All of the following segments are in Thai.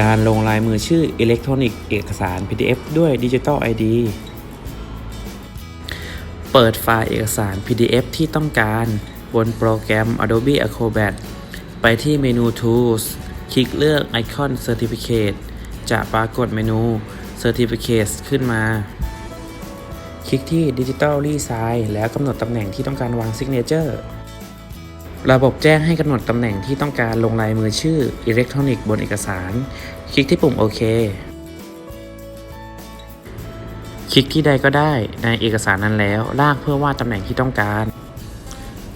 การลงลายมือชื่ออิเล็กทรอนิกส์เอกสาร PDF ด้วย Digital ID เปิดไฟล์เอกสาร PDF ที่ต้องการบนโปรแกรม Adobe Acrobat ไปที่เมนู Tools คลิกเลือกไอคอน Certificate จะปรากฏเมนู Certificates ขึ้นมา คลิกที่ Digital Resign แล้วกำหนดตำแหน่งที่ต้องการวาง Signature ระบบแจ้งให้กำหนดตำแหน่งที่ต้องการลงลายมือชื่ออิเล็กทรอนิกส์บนเอกสาร คลิกที่ปุ่มโอเค คลิกที่ใดก็ได้ในเอกสารนั้นแล้ว ลากเพื่อวาดตำแหน่งที่ต้องการ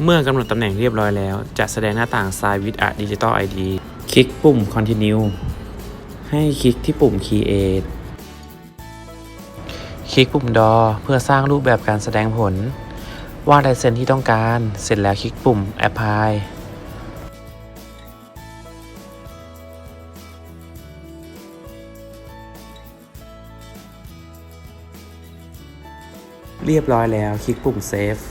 เมื่อกำหนดตำแหน่งเรียบร้อยแล้ว จะแสดงหน้าต่าง Sign with a Digital ID คลิกปุ่ม Continue ให้คลิกที่ปุ่ม Create คลิกปุ่ม Draw เพื่อสร้างรูปแบบการแสดงผล วาดลายเส้นที่ต้องการ เสร็จแล้วคลิกปุ่ม Apply เรียบร้อยแล้วคลิกปุ่ม Save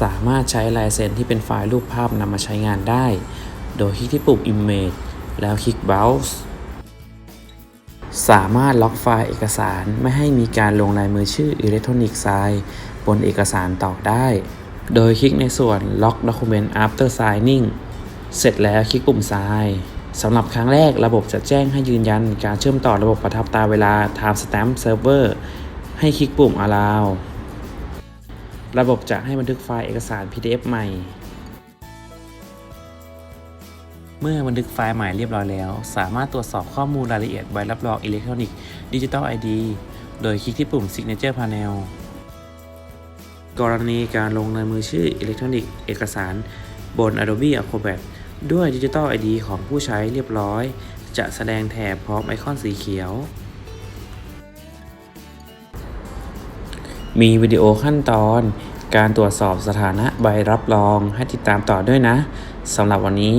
สามารถใช้ลายเซ็นที่เป็นไฟล์รูปภาพนำมาใช้งานได้ โดยคลิกที่ปุ่ม Image แล้วคลิก Browse สามารถล็อกไฟล์เอกสารไม่ให้มีการลงลายมือชื่ออิเล็กทรอนิกส์ไซน์บนเอกสารต่อได้ โดยคลิกในส่วน Lock Document After Signing เสร็จแล้วคลิกปุ่ม Sign สำหรับครั้งแรกระบบจะแจ้งให้ยืนยันการเชื่อมต่อระบบประทับตาเวลา Timestamp Server ให้คลิกปุ่ม Allow ระบบจะให้บันทึกไฟล์เอกสาร PDF ใหม่ เมื่อบันทึกไฟล์ใหม่เรียบร้อยแล้ว สามารถตรวจสอบข้อมูลรายละเอียดใบรับรองอิเล็กทรอนิกส์ดิจิ t a ล ID โดยคลิกที่ปุ่ม Signature Panel กรณีการลงลายมือชื่ออิเล็กทรอนิกส์เอกสารบน Adobe Acrobat ด้วย Digital ID ของผู้ใช้เรียบร้อย จะแสดงแถบพร้อมไอคอนสีเขียว มีวิดีโอขั้นตอน การตรวจสอบสถานะใบรับรองให้ติดตามต่อด้วยนะสำหรับวันนี้